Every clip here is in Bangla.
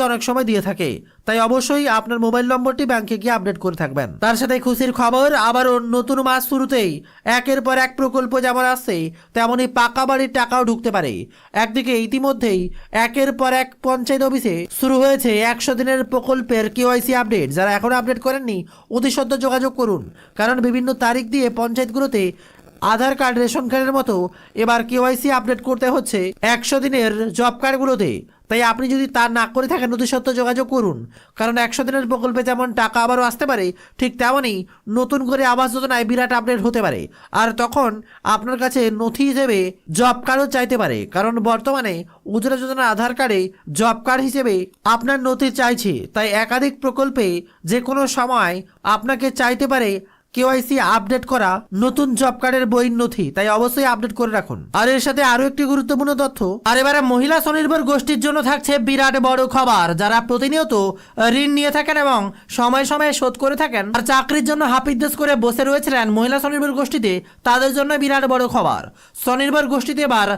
ব্যাংকে অনেক সময় দিয়ে থাকে। তাই অবশ্যই আপনার মোবাইল নম্বরটি ব্যাংকে গিয়ে আপডেট করে থাকবেন। তার সাথে খুশির খবর, আবারও নতুন মাস শুরুতেই একের পর এক প্রকল্প যেমন আসছে তেমনই পাকা বাড়ির টাকাও ঢুকতে পারে। একদিকে ইতিমধ্যেই একের পর এক পঞ্চায়েত অফিসে শুরু হয়েছে একশো দিনের প্রকল্পের কেওয়াইসি আপডেট। যারা এখনও আপডেট করেননি অতি সদ্য যোগাযোগ করুন। কারণ বিভিন্ন তারিখ দিয়ে পঞ্চায়েতগুলোতে আধার কার্ড, রেশন কার্ডের মতো এবার কেওয়াইসি আপডেট করতে হচ্ছে একশো দিনের জব কার্ডগুলোতে। তাই আপনি যদি তা না করে থাকেন সত্য যোগাযোগ করুন। কারণ একশো দিনের প্রকল্পে যেমন টাকা আবারও আসতে পারে, ঠিক তেমনই নতুন করে আবাস যোজনায় বিরাট আপডেট হতে পারে। আর তখন আপনার কাছে নথি হিসেবে জব কার্ডও চাইতে পারে। কারণ বর্তমানে উজ্জ্বলা যোজনার আধার কার্ডে জব কার্ড হিসেবে আপনার নথি চাইছে। তাই একাধিক প্রকল্পে যে কোনো সময় আপনাকে চাইতে পারে কেওয়াইসি আপডেট করা নতুন জব কার্ডের বইয়ের নথি, তাই অবশ্যই আপডেট করে রাখুন। আর এর সাথে আরও একটি গুরুত্বপূর্ণ তথ্য, আর এবারে মহিলা স্বনির্ভর গোষ্ঠীর জন্য থাকছে বিরাট বড় খবর। যারা প্রতিনিয়ত ঋণ নিয়ে থাকেন এবং সময় সময়ে শোধ করে থাকেন, আর চাকরির জন্য হাপিদ্দেশ করে বসে রয়েছিলেন মহিলা স্বনির্ভর গোষ্ঠীতে, তাদের জন্য বিরাট বড় খবর। স্বনির্ভর গোষ্ঠীতে এবার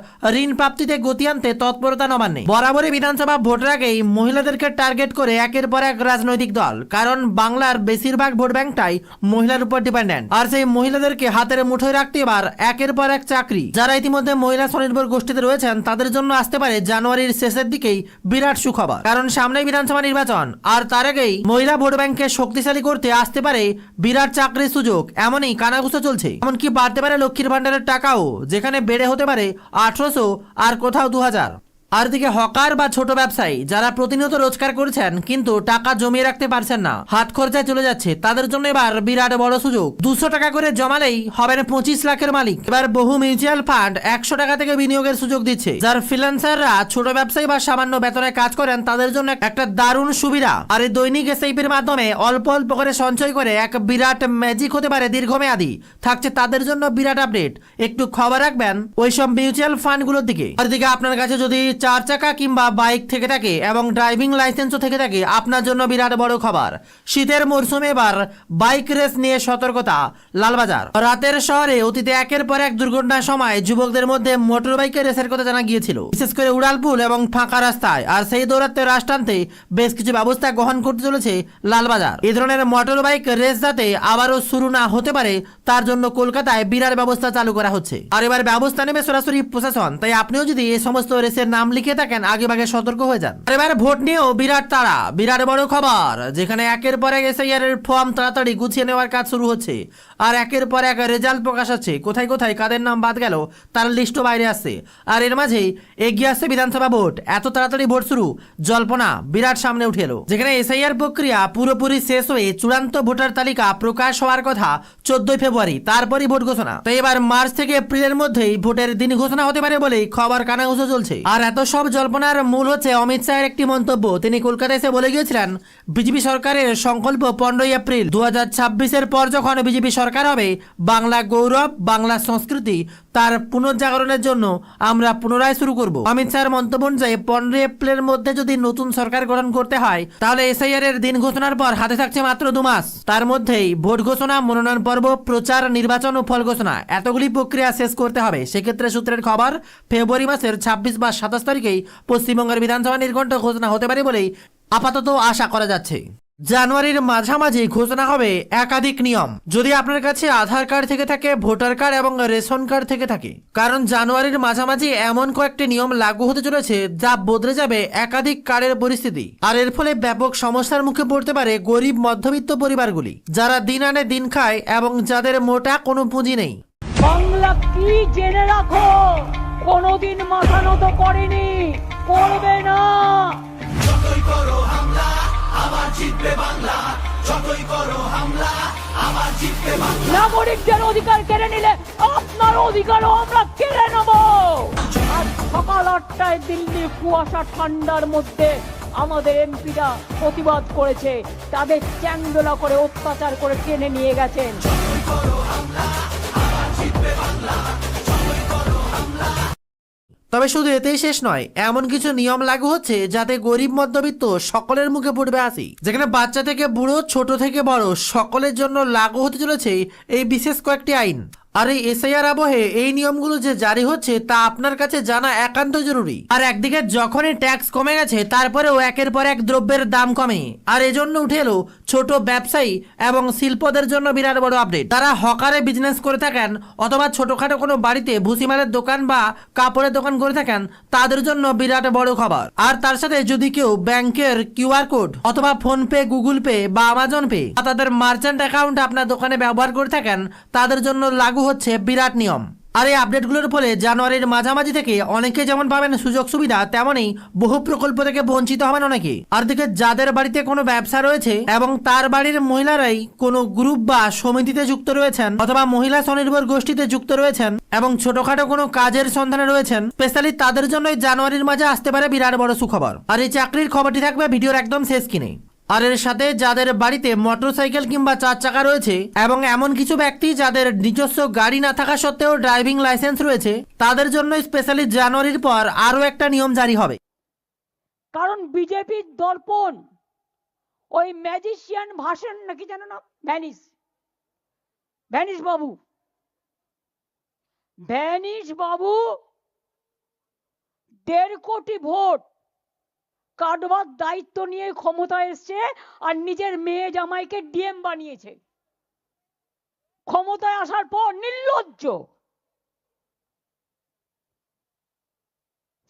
ঋণ প্রাপ্তিতে গতি আনতে তৎপরতা নবান্নে বরাবরই বিধানসভা ভোটের আগেই মহিলাদেরকে টার্গেট করে একের পর এক রাজনৈতিক দল, কারণ বাংলার বেশিরভাগ ভোট ব্যাংকটাই মহিলার উপর ডিপেন্ডেন্ট আর সেই মহিলাদেরকে হাতের মুঠোয় রাখতে এবার একের পর এক চাকরি। যারা ইতিমধ্যে মহিলা স্বনির্ভর গোষ্ঠীতে রয়েছেন, তাদের জন্য আসতে পারে জানুয়ারির শেষের দিকেই বিরাট সুখবর। কারণ সামনেই বিধানসভা নির্বাচন, আর তার আগেই মহিলা ভোট ব্যাংককে শক্তিশালী করতে আসতে পারে বিরাট চাকরির সুযোগ, এমনই কানাঘুষো চলছে। এমনকি বাড়তে পারে লক্ষ্মীর ভান্ডারের টাকাও, যেখানে বেড়ে হতে পারে আঠারোশো আর কোথাও দু হাজার আর দিকে হকার বা ছোট ব্যবসায়ী যারা প্রতিনিয়ত রোজগার করেছেন, কিন্তু টাকা জমিয়ে রাখতে পারছেন না। হাত খরচায় চলে যাচ্ছে। তাদের জন্য এবার বিরাট বড় সুযোগ। দুশো টাকা করে জমালেই হবেন পঁচিশ লাখের মালিক। এবার বহু মিউচুয়াল ফান্ড একশো টাকা থেকে বিনিয়োগের সুযোগ দিচ্ছে। যার ফ্রিল্যান্সাররা ছোট ব্যবসায়ী বা সামান্য বেতনে কাজ করেন, তাদের জন্য একটা দারুণ সুবিধা। আর এই দৈনিক এসআইপির মাধ্যমে অল্প অল্প করে সঞ্চয় করে এক বিরাট ম্যাজিক হতে পারে দীর্ঘমেয়াদী। থাকছে তাদের জন্য বিরাট আপডেট একটু খবর রাখবেন ওইসব মিউচুয়াল ফান্ডগুলোর দিকে। আর দিকে আপনার কাছে যদি চার চাকা কিংবা বাইক থেকে থাকে এবং ড্রাইভিং লাইসেন্সও থেকে থাকে। আপনার জন্য বিরাট বড় খবর। শীতের মরশুমে এবার। বাইক রেস নিয়ে সতর্কতা। লালবাজার। রাতের শহরে অতীতে একের পর এক দুর্ঘটনার সময় যুবকদের মধ্যে মোটর বাইকের রেসের কথা জানা গিয়েছিল। বিশেষ করে উড়ালপুল এবং ফাঁকা রাস্তায়। আর সেই দৌরাত্মে রাশ টানতে বেশ কিছু ব্যবস্থা গ্রহণ করতে চলেছে লালবাজার। এ ধরনের মোটর বাইক রেস যাতে আবারও শুরু না হতে পারে, তার জন্য কলকাতায় বিরাট ব্যবস্থা চালু করা হচ্ছে। আর এবার ব্যবস্থা নেবে সরাসরি প্রশাসন। তাই আপনিও যদি এই সমস্ত রেসের নাম লিখে থাকেন, আগে ভাগে সতর্ক হয়ে যান। এবার ভোট নিয়েও বিরাট তারা বিরাট বড় খবর, যেখানে একের পর এক এসআইআর এর ফর্ম তাড়াতাড়ি গুছিয়ে নেওয়ার কাজ শুরু হচ্ছে। আর একের পর এক রেজাল্ট প্রকাশ হচ্ছে। কোথায় কোথায়, কাদের নাম বাদ গেল, তার লিস্টও বাইরে আসছে। আর এর মাঝেই এগিয়ে আসছে বিধানসভা ভোট। এত তাড়াতাড়ি ভোট শুরু, জল্পনা বিরাট সামনে উঠে এলো। যেখানে এসআইআর প্রক্রিয়া পুরোপুরি শেষ হয়ে চূড়ান্ত ভোটার তালিকা প্রকাশ হওয়ার কথা চোদ্দই ফেব্রুয়ারি, তারপরই ভোট ঘোষণা। তো এবার মার্চ থেকে এপ্রিলের মধ্যেই ভোটের দিন ঘোষণা হতে পারে বলেই খবর কানাঘুষো চলছে। আর এত সব জল্পনার মূল হচ্ছে অমিত শাহের একটি মন্তব্য। তিনি কলকাতায় এসে বলে গিয়েছিলেন, বিজেপি সরকারের সংকল্প পনেরোই এপ্রিল দু হাজার পর যখন বিজেপি সরকার হবে। বাংলা গৌরব, বাংলা সংস্কৃতি, তার পুনর্জাগরণের জন্য আমরা পুনরায় শুরু করব। অমিত শাহের মন্তব্য অনুযায়ী, পনেরোই এপ্রিলের মধ্যে যদি নতুন সরকার গঠন করতে হয়, তাহলে এসআইআর এর দিন ঘোষণার পর হাতে থাকছে মাত্র দু মাস। তার মধ্যেই ভোট ঘোষণা, মনোনয়ন পর্ব, প্রচার, নির্বাচন ও ফল ঘোষণা, এতগুলি প্রক্রিয়া শেষ করতে হবে। সেক্ষেত্রে সূত্রের খবর, ফেব্রুয়ারি মাসের ছাব্বিশ বা সাতাশ তারিখেই পশ্চিমবঙ্গের বিধানসভা নির্ঘণ্ট ঘোষণা হতে পারে বলেই আপাতত আশা করা যাচ্ছে। জানুয়ারির মাঝামাঝি ঘোষণা হবে একাধিক নিয়ম। যদি আপনার কাছে আধার কার্ড থেকে থাকে ভোটার কার্ড এবং রেশন কার্ড থেকে থাকে। কারণ জানুয়ারির মাঝামাঝি এমন কয়েকটি নিয়ম লাগু হতে চলেছে যা বদলে যাবে একাধিক কার্ডের পরিস্থিতি। আর এর ফলে ব্যাপক সমস্যার মুখে পড়তে পারে গরিব মধ্যবিত্ত পরিবারগুলি যারা দিন আনে দিন খায় এবং যাদের মোটা কোনো পুঁজি নেই। বাংলা কি জেনে রাখো? কোনোদিন মাথা নত করেনি করবে না। করো হামলা আবার নাগরিকদের অধিকার কেড়ে নিলে আপনার অধিকারও আমরা কেড়ে নেব। আজ সকাল আটটায় দিল্লি, কুয়াশা, ঠান্ডার মধ্যে আমাদের এমপিরা প্রতিবাদ করেছে। তাদের চ্যাংদোলা করে অত্যাচার করে টেনে নিয়ে গেছেন। তবে শুধু এতেই শেষ নয়, এমন কিছু নিয়ম লাগু হচ্ছে যাতে গরিব মধ্যবিত্ত সকলের মুখে পড়বে আসি যেখানে বাচ্চা থেকে বুড়ো, ছোট থেকে বড় সকলের জন্য লাগু হতে চলেছে এই বিশেষ কয়েকটি আইন। আর এই এসআইআর আবহে এই নিয়মগুলো যে জারি হচ্ছে তা আপনার কাছে জানা একান্ত জরুরি। আর একদিকে যখনই ট্যাক্স কমে গেছে, তারপরেও একের পর এক দ্রব্যের দাম কমে। আর এজন্য উঠে এলো ছোট ব্যবসায়ী এবং শিল্পদের জন্য বিরাট বড় আপডেট তারা হকারে বিজনেস করে থাকেন অথবা ছোটখাটো কোনো বাড়িতে ভুসিমালের দোকান বা কাপড়ের দোকান করে থাকেন, তাদের জন্য বিরাট বড় খবর। আর তার সাথে যদি কেউ ব্যাংকের কিউআর কোড অথবা ফোন পে গুগল পে বা আমাজন পে তাদের মার্চেন্ট অ্যাকাউন্ট আপনার দোকানে ব্যবহার করে থাকেন, তাদের জন্য লাগু হচ্ছে বিরাট নিয়ম। আর এই আপডেটগুলোর ফলে জানুয়ারির মাঝামাঝি থেকে অনেকে যেমন পাবেন সুযোগ সুবিধা, তেমনই বহু প্রকল্প থেকে বঞ্চিত হবেন অনেকে। আর দিকে যাদের বাড়িতে কোনো ব্যবসা রয়েছে এবং তার বাড়ির মহিলারাই কোনো গ্রুপ বা সমিতিতে যুক্ত রয়েছেন অথবা মহিলা স্বনির্ভর গোষ্ঠীতে যুক্ত রয়েছেন এবং ছোটখাটো কোনো কাজের সন্ধানে রয়েছেন, স্পেশালি তাদের জন্যই জানুয়ারির মাঝে আসতে পারে বিরাট বড় সুখবর। আর এই চাকরির খবরটি থাকবে ভিডিওর একদম শেষ কিনে আর এর সাথে যাদের বাড়িতে মোটরসাইকেল কিংবা চার চাকা রয়েছে এবং এমন কিছু ব্যক্তি যাদের নিজস্ব গাড়ি না থাকা সত্ত্বেও ড্রাইভিং লাইসেন্স রয়েছে, তাদের জন্য স্পেশালি জানুয়ারির পর আরও একটা নিয়ম জারি হবে। কারণ বিজেপির দর্পণ। ওই ম্যাজিশিয়ান ভাষণ নাকি জানো না? ভ্যানিস ভ্যানিস বাবু। ভ্যানিস বাবু। দেড় কোটি ভোট। কাটবার দায়িত্ব নিয়ে ক্ষমতা এসছে আর নিজের মেয়ে জামাইকে ডিএম বানিয়েছে। ক্ষমতায় আসার পর নির্লজ্জ।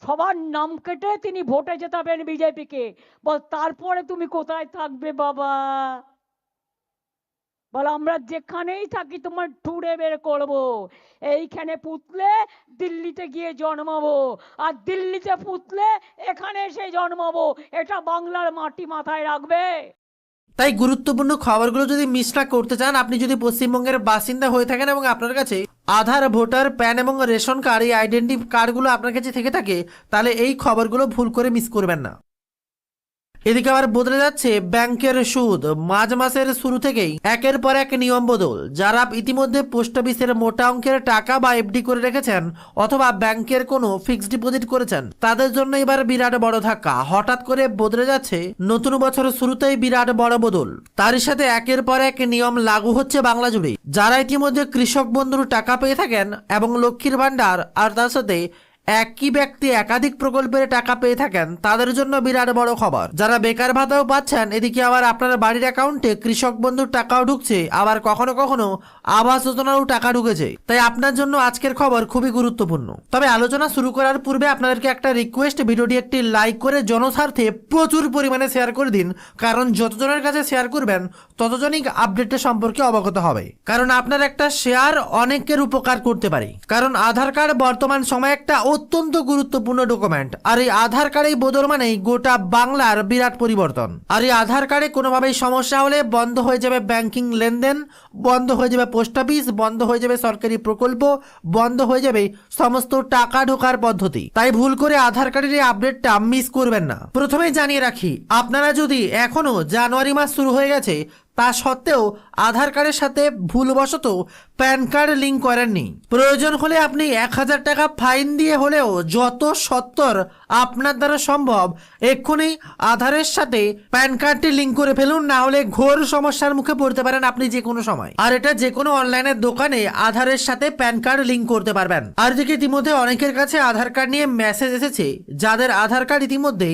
সবার নাম কেটে তিনি ভোটে জেতাবেন বিজেপিকে। বল, তারপরে তুমি কোথায় থাকবে বাবা? বল, আমরা যেখানেই থাকি, তোমার ঠুড়ে বের করব। এইখানে পুতলে দিল্লিতে গিয়ে জন্মাবো আর দিল্লিতে পুতলে এখানে এসে জন্মাবো। এটা বাংলার মাটি মাথায় রাখবে। তাই গুরুত্বপূর্ণ খবরগুলো যদি মিস না করতে চান, আপনি যদি পশ্চিমবঙ্গের বাসিন্দা হয়ে থাকেন এবং আপনার কাছে আধার, ভোটার, প্যান এবং রেশন কার্ড এই আইডেন্টি কার্ডগুলো আপনার কাছে থেকে থাকে, তাহলে এই খবরগুলো ভুল করে মিস করবেন না। এদিকে আবার বদলে যাচ্ছে ব্যাংকের সুদ। মাঝ মাসের শুরু থেকেই একের পর এক নিয়ম বদল। যারা ইতিমধ্যে পোস্ট অফিসের মোটা অঙ্কের টাকা বা এফডি করে রেখেছেন অথবা ব্যাংকের কোনো ফিক্সড ডিপোজিট করেছেন, তাদের জন্য এবার বিরাট বড় ধাক্কা। হঠাৎ করে বদলে যাচ্ছে নতুন বছরের শুরুতেই বিরাট বড় বদল। তারই সাথে একের পর এক নিয়ম লাগু হচ্ছে বাংলা জুড়ে। যারা ইতিমধ্যে কৃষক বন্ধুর টাকা পেয়ে থাকেন এবং লক্ষ্মীর ভাণ্ডার আর তার সাথে একই ব্যক্তি একাধিক প্রকল্পের টাকা পেয়ে থাকেন, তাদের জন্য বিরাট বড় খবর। যারা বেকার ভাতাও পাচ্ছেন, এদিকে আবার আপনার বাড়ির অ্যাকাউন্টে কৃষক বন্ধুর টাকাও ঢুকছে, আবার কখনো কখনো আবাস যোজনারও টাকা ঢুকেছে। তাই আপনার জন্য আজকের খবর খুবই গুরুত্বপূর্ণ। তবে আলোচনা শুরু করার পূর্বে আপনাদেরকে একটা রিকোয়েস্ট ভিডিওটি একটি লাইক করে জনস্বার্থে প্রচুর পরিমাণে শেয়ার করে দিন, কারণ যতজনের কাছে শেয়ার করবেন, ততজনই আপডেটটা সম্পর্কে অবগত হবে। কারণ আপনার একটা শেয়ার অনেকের উপকার করতে পারে। কারণ আধার কার্ড বর্তমান সময় একটা অত্যন্ত গুরুত্বপূর্ণ ডকুমেন্ট আর এই আধার কার্ডেই বদল মানেই গোটা বাংলার বিরাট পরিবর্তন। আর এই আধার কার্ডে কোনোভাবেই সমস্যা হলে বন্ধ হয়ে যাবে ব্যাংকিং লেনদেন, বন্ধ হয়ে যাবে পোস্ট অফিস বন্ধ হয়ে যাবে সরকারি প্রকল্প, বন্ধ হয়ে যাবে সমস্ত টাকা ঢোকার পদ্ধতি। তাই ভুল করে আধার কার্ডের এই আপডেটটা মিস করবেন না। প্রথমেই জানিয়ে রাখি, আপনারা যদি এখনও জানুয়ারি মাস শুরু হয়ে গেছে তা সত্ত্বেও আধার কার্ডের সাথে ভুলবশত প্যান কার্ড লিঙ্ক করেননি। প্রয়োজন হলে আপনি এক হাজার টাকা ফাইন দিয়ে হলেও যত সত্তর আপনার দ্বারা সম্ভব এক্ষুনি আধারের সাথে প্যান কার্ডটি লিঙ্ক করে ফেলুন, না হলে ঘোর সমস্যার মুখে পড়তে পারেন আপনি যে কোনো সময়। আর এটা যে কোনো অনলাইনের দোকানে আধারের সাথে প্যান কার্ড লিঙ্ক করতে পারবেন। আর দিকে ইতিমধ্যে অনেকের কাছে আধার কার্ড নিয়ে মেসেজ এসেছে, যাদের আধার কার্ড ইতিমধ্যে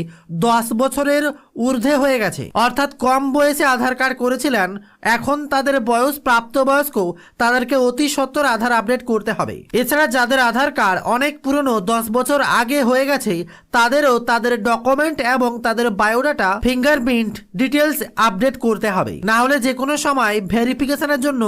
দশ বছরের ঊর্ধ্বে হয়ে গেছে। অর্থাৎ কম বয়সে আধার কার্ড করেছিলেন, এখন তাদের বয়স প্রাপ্তবয়স্ক তাদেরকে অতি সত্বর আধার আপডেট করতে হবে। এছাড়া যাদের আধার কার্ড অনেক পুরনো, দশ বছর আগে হয়ে গেছে, তাদেরও তাদের ডকুমেন্ট এবং তাদের বায়োডাটা, ফিঙ্গারপ্রিন্ট ডিটেলস আপডেট করতে হবে। না হলে যে কোনো সময় ভেরিফিকেশনের জন্য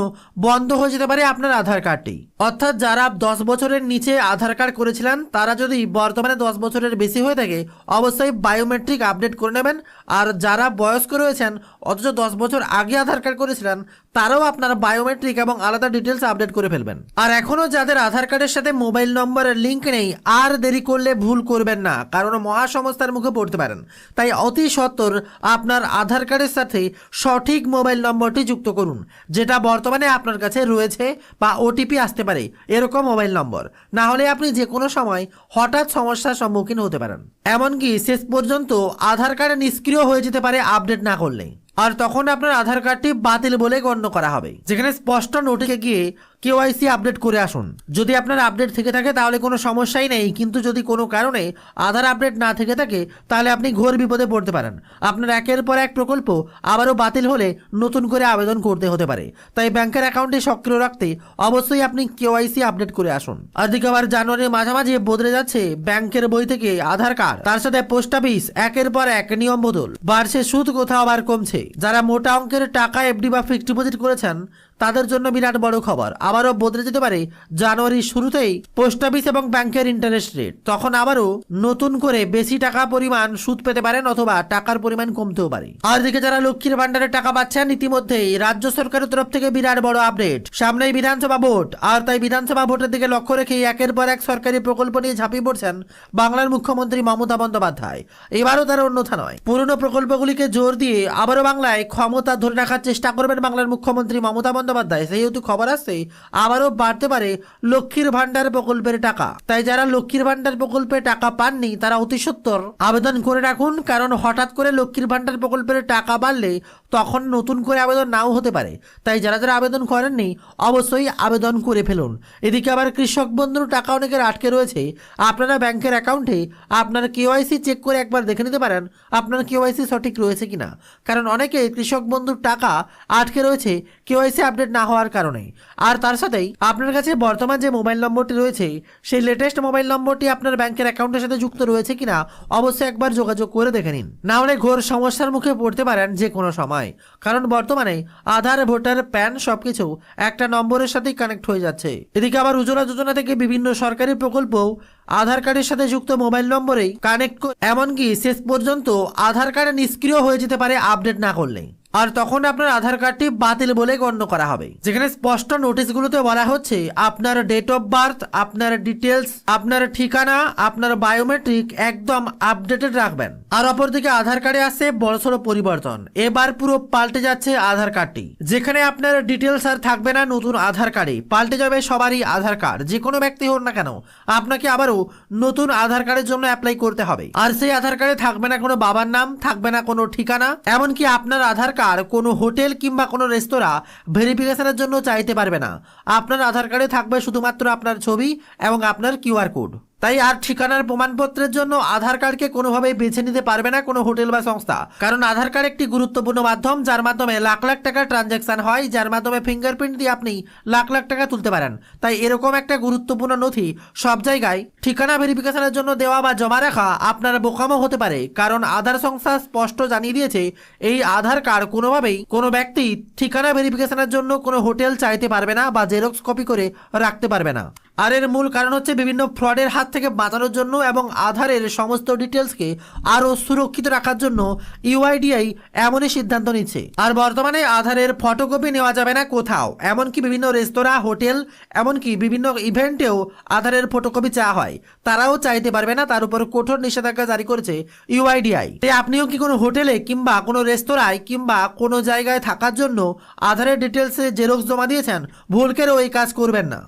বন্ধ হয়ে যেতে পারে আপনার আধার কার্ডটি। অর্থাৎ যারা দশ বছরের নিচে আধার কার্ড করেছিলেন, তারা যদি বর্তমানে দশ বছরের বেশি হয়ে থাকে, অবশ্যই বায়োমেট্রিক আপডেট করে নেবেন আর যারা বয়স্ক রয়েছেন অথচ দশ বছর আগে আধার কার্ড করেছিলেন তারাও আপনার বায়োমেট্রিক এবং আলাদা ডিটেলস আপডেট করে ফেলবেন। আর এখনও যাদের আধার কার্ডের সাথে মোবাইল নম্বরের লিঙ্ক নেই, আর দেরি করলে ভুল করবেন না, কারণ মহা সমস্যার মুখে পড়তে পারেন। তাই অতি সত্বর আপনার আধার কার্ডের সাথে সঠিক মোবাইল নম্বরটি যুক্ত করুন, যেটা বর্তমানে আপনার কাছে রয়েছে বা ওটিপি আসতে পারে, এরকম মোবাইল নম্বর না হলে আপনি যে কোনো সময় হঠাৎ সমস্যার সম্মুখীন হতে পারেন। এমনকি শেষ পর্যন্ত আধার কার্ড নিষ্ক্রিয় হয়ে যেতে পারে আপডেট না করলে আর তখন আপনার আধার কার্ডটি বাতিল বলে গণ্য করা হবে। যেখানে স্পষ্ট নোটিকে গিয়ে কেওয়াইসি আপডেট করে আসুন। যদি আপনার আপডেট থেকে থাকে, তাহলে কোনো সমস্যাই নেই, কিন্তু যদি কোনো কারণে আধার আপডেট না থেকে থাকে, তাহলে আপনি ঘোর বিপদে পড়তে পারেন। আপনার একের পর এক প্রকল্প আবারও বাতিল হলে নতুন করে আবেদন করতে হতে পারে। তাই ব্যাংকের অ্যাকাউন্টে সক্রিয় রাখতে অবশ্যই আপনি কেওয়াইসি আপডেট করে আসুন। আর দিকে আবার জানুয়ারির মাঝামাঝি বদলে যাচ্ছে ব্যাংকের বই থেকে আধার কার্ড। তার সাথে পোস্ট অফিস, একের পর এক নিয়ম বদল। বার্ষে সুদ, কোথাও আবার কমছে। যারা মোটা অঙ্কের টাকা, এফডি বা ফিক্সড ডিপোজিট করেছেন তাদের জন্য বিরাট বড় খবর। আবারও বদলে যেতে পারে জানুয়ারির শুরুতেই পোস্ট অফিস এবং ব্যাংকের ইন্টারেস্ট রেট তখন আবারও নতুন করে বেশি টাকা পরিমাণ সুদ পেতে পারেন অথবা টাকার পরিমাণ কমতেও পারে। আর দিকে যারা লক্ষ্মীর ভান্ডারে টাকা পাচ্ছেন, ইতিমধ্যেই রাজ্য সরকারের তরফ থেকে বিরাট বড় আপডেট সামনেই বিধানসভা ভোট, আর তাই বিধানসভা ভোটের দিকে লক্ষ্য রেখে একের পর এক সরকারি প্রকল্প নিয়ে ঝাঁপিয়ে পড়ছেন বাংলার মুখ্যমন্ত্রী মমতা বন্দ্যোপাধ্যায়। এবারও তার অন্যথা নয়। পুরনো প্রকল্পগুলিকে জোর দিয়ে আবারও বাংলায় ক্ষমতা ধরে রাখার চেষ্টা করবেন বাংলার মুখ্যমন্ত্রী মমতা বন্দ্যোপাধ্যায়। সেহেতু খবর আসছে আবারও বাড়তে পারে লক্ষ্মীর ভান্ডার প্রকল্পের টাকা। তাই যারা লক্ষ্মীর ভান্ডার প্রকল্পে টাকা পাননি, তারা অতি সত্বর। আবেদন করে রাখুন, কারণ হঠাৎ করে লক্ষ্মীর ভান্ডার প্রকল্পের টাকা বাড়লে তখন নতুন করে আবেদন নাও হতে পারে। তাই যারা যারা আবেদন করেননি, অবশ্যই আবেদন করে ফেলুন। এদিকে আবার কৃষক বন্ধুর টাকা অনেকের আটকে রয়েছে। আপনারা ব্যাংকের অ্যাকাউন্টে আপনার কেওয়াইসি চেক করে একবার দেখে নিতে পারেন, আপনার কেওয়াইসি সঠিক রয়েছে কিনা। কারণ অনেকে কৃষক বন্ধুর টাকা আটকে রয়েছে কেওয়াইসি আপডেট না হওয়ার কারণে আর তার সাথেই আপনার কাছে বর্তমান যে মোবাইল নম্বরটি রয়েছে, সেই লেটেস্ট মোবাইল নম্বরটি আপনার ব্যাংকের অ্যাকাউন্টের সাথে যুক্ত রয়েছে কিনা অবশ্যই একবার যোগাযোগ করে দেখে নিন। না হলে ঘোর সমস্যার মুখে পড়তে পারেন যে কোনো সময়। কারণ বর্তমানে আধার, ভোটার, প্যান সবকিছু একটা নম্বরের সাথেই কানেক্ট হয়ে যাচ্ছে। এদিকে আবার উজ্জ্বলা যোজনা থেকে বিভিন্ন সরকারি প্রকল্প আধার কার্ডের সাথে যুক্ত মোবাইল নম্বরেই কানেক্ট এমনকি শেষ পর্যন্ত আধার কার্ড নিষ্ক্রিয় হয়ে যেতে পারে আপডেট না করলে আর তখন আপনার আধার কার্ডটি বাতিল বলে গণ্য করা হবে। যেখানে স্পষ্ট নোটিশগুলোতে বলা হচ্ছে, আপনার ডেট অফ বার্থ আপনার ডিটেলস আপনার ঠিকানা, আপনার বায়োমেট্রিক একদম আপডেটেড রাখবেন। আর অপরদিকে আধার কার্ডে আসছে বড়সড় পরিবর্তন। এবার পুরো পাল্টে যাচ্ছে আধার কার্ডটি। যেখানে আপনার ডিটেলস আর থাকবে না নতুন আধার কার্ডে। পাল্টে যাবে সবারই আধার কার্ড। যে কোনো ব্যক্তি হোক না কেন, আপনাকে আবারও নতুন আধার কার্ডের জন্য অ্যাপ্লাই করতে হবে। আর সেই আধার কার্ডে থাকবে না কোনো বাবার নাম, থাকবে না কোনো ঠিকানা। এমনকি আপনার আধার কার্ড কোনো হোটেল কিংবা কোনো রেস্তোরাঁ ভেরিফিকেশনের জন্য চাইতে পারবে না। আপনার আধার কার্ডে থাকবে শুধুমাত্র আপনার ছবি এবং আপনার কিউআর কোড। তাই আর ঠিকানার প্রমাণপত্রের জন্য আধার কার্ডকে কোনোভাবেই বেছে নিতে পারবে না কোনো হোটেল বা সংস্থা। কারণ আধার কার্ড একটি গুরুত্বপূর্ণ মাধ্যম যার মাধ্যমে লাখ লাখ টাকার ট্রানজ্যাকশন হয়, যার মাধ্যমে ফিঙ্গারপ্রিন্ট দিয়ে আপনি লাখ লাখ টাকা তুলতে পারেন। তাই এরকম একটা গুরুত্বপূর্ণ নথি সব জায়গায় ঠিকানা ভেরিফিকেশনের জন্য দেওয়া বা জমা রাখা আপনার বোকামো হতে পারে। কারণ আধার সংস্থা স্পষ্ট জানিয়ে দিয়েছে, এই আধার কার্ড কোনোভাবেই কোনো ব্যক্তি ঠিকানা ভেরিফিকেশনের জন্য কোনো হোটেল চাইতে পারবে না বা জেরক্স কপি করে রাখতে পারবে না। আর এর মূল কারণ হচ্ছে বিভিন্ন ফ্রডের হাত থেকে বাঁচানোর জন্য এবং আধারের সমস্ত ডিটেলসকে আরও সুরক্ষিত রাখার জন্য ইউআইডিআই এমনই সিদ্ধান্ত নিচ্ছে। আর বর্তমানে আধারের ফটোকপি নেওয়া যাবে না কোথাও, এমনকি বিভিন্ন রেস্তোরাঁ, হোটেল, এমনকি বিভিন্ন ইভেন্টেও আধারের ফটোকপি চাওয়া হয়। তারাও চাইতে পারবে না, তার উপর কঠোর নিষেধাজ্ঞা জারি করেছে ইউআইডিআই। তাই আপনিও কি কোনো হোটেলে কিংবা কোনো রেস্তোরাঁয় কিংবা কোনো জায়গায় থাকার জন্য আধারের ডিটেলসে জেরক্স জমা দিয়েছেন? ভুল এই কাজ করবেন না।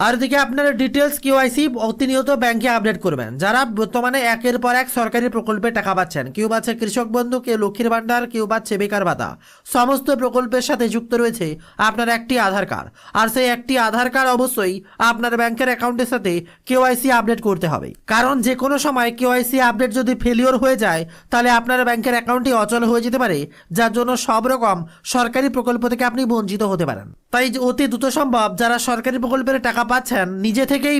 আর এদিকে আপনার ডিটেলস কিউআইসি প্রতিনিয়ত ব্যাংকে আপডেট করবেন। যারা বর্তমানে একের পর এক সরকারি প্রকল্পে টাকা পাচ্ছেন, কেউ পাচ্ছে কৃষক বন্ধু, কেউ লক্ষ্মীর ভান্ডার কেউ পাচ্ছে বেকার ভাতা, সমস্ত প্রকল্পের সাথে যুক্ত রয়েছে আপনার একটি আধার কার্ড আর সেই একটি আধার কার্ড অবশ্যই আপনার ব্যাংকের অ্যাকাউন্টের সাথে কেওয়াইসি আপডেট করতে হবে। কারণ যে কোনো সময় কেওয়াইসি আপডেট যদি ফেলিওর হয়ে যায়, তাহলে আপনার ব্যাংকের অ্যাকাউন্টটি অচল হয়ে যেতে পারে, যার জন্য সব রকম সরকারি প্রকল্প থেকে আপনি বঞ্চিত হতে পারেন। তাই অতি দ্রুত সম্ভব যারা সরকারি প্রকল্পের টাকা পাচ্ছেন, নিজে থেকেই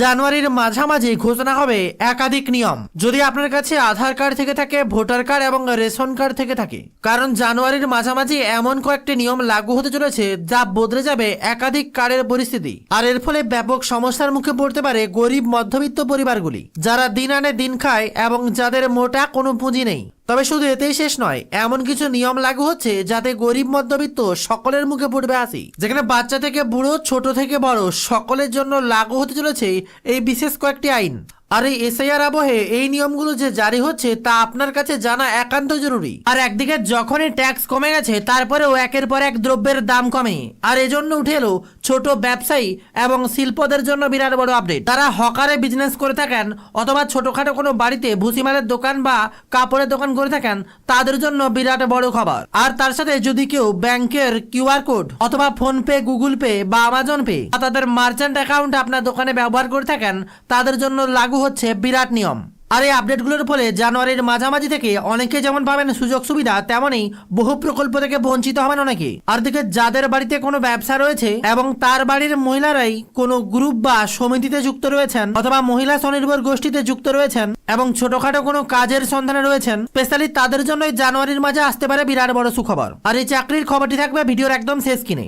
জানুয়ারির মাঝামাঝি ঘোষণা হবে একাধিক নিয়ম। যদি আপনার কাছে আধার কার্ড থেকে থাকে, ভোটার কার্ড এবং রেশন কার্ড থেকে থাকে। কারণ জানুয়ারির মাঝামাঝি এমন কয়েকটি নিয়ম লাগু হতে চলেছে যা বদলে যাবে একাধিক কার্ডের পরিস্থিতি। আর এর ফলে ব্যাপক সমস্যার মুখে পড়তে পারে গরিব, মধ্যবিত্ত পরিবারগুলি, যারা দিন আনে দিন খায় এবং যাদের মোটা কোনো পুঁজি নেই। তবে শুধু এতেই শেষ নয়, এমন কিছু নিয়ম লাগু হচ্ছে যাতে গরিব মধ্যবিত্ত সকলের মুখে পড়বে আসি যেখানে বাচ্চা থেকে বুড়ো, ছোট থেকে বড় সকলের জন্য লাগু হতে চলেছে এই বিশেষ কয়েকটি আইন। আর এই এসআইআর আবহে এই নিয়মগুলো যে জারি হচ্ছে তা আপনার কাছে জানা একান্ত জরুরি। আর একদিকে যখনই ট্যাক্স কমে গেছে, তারপরেও একের পর এক দ্রব্যের দাম কমে। আর এজন্য উঠে এলো ছোট ব্যবসায়ী এবং শিল্পদের জন্য বিরাট বড় আপডেট। তারা হকারে বিজনেস করে থাকেন অথবা ছোটখাটো কোনো বাড়িতে ভুসিমালের দোকান বা কাপড়ের দোকান করে থাকেন, তাদের জন্য বিরাট বড় খবর। আর তার সাথে যদি কেউ ব্যাংকের কিউআর কোড অথবা ফোন পে গুগল পে বা আমাজন পে বা তাদের মার্চেন্ট অ্যাকাউন্ট আপনার দোকানে ব্যবহার করে থাকেন, তাদের জন্য লাগু হচ্ছে বিরাট নিয়ম। আর এই আপডেটগুলোর ফলে জানুয়ারির মাঝামাঝি থেকে অনেকে যেমন পাবেন সুযোগ সুবিধা, তেমনই বহু প্রকল্প থেকে বঞ্চিত হবেন অনেকে। আর দিকে যাদের বাড়িতে কোনো ব্যবসা রয়েছে এবং তার বাড়ির মহিলারাই কোনো গ্রুপ বা সমিতিতে যুক্ত রয়েছেন অথবা মহিলা স্বনির্ভর গোষ্ঠীতে যুক্ত রয়েছেন এবং ছোটখাটো কোনো কাজের সন্ধানে রয়েছেন, স্পেশালি তাদের জন্যই জানুয়ারির মাঝে আসতে পারে বিরাট বড় সুখবর। আর এই চাকরির খবরটি থাকবে ভিডিওর একদম শেষ কিনে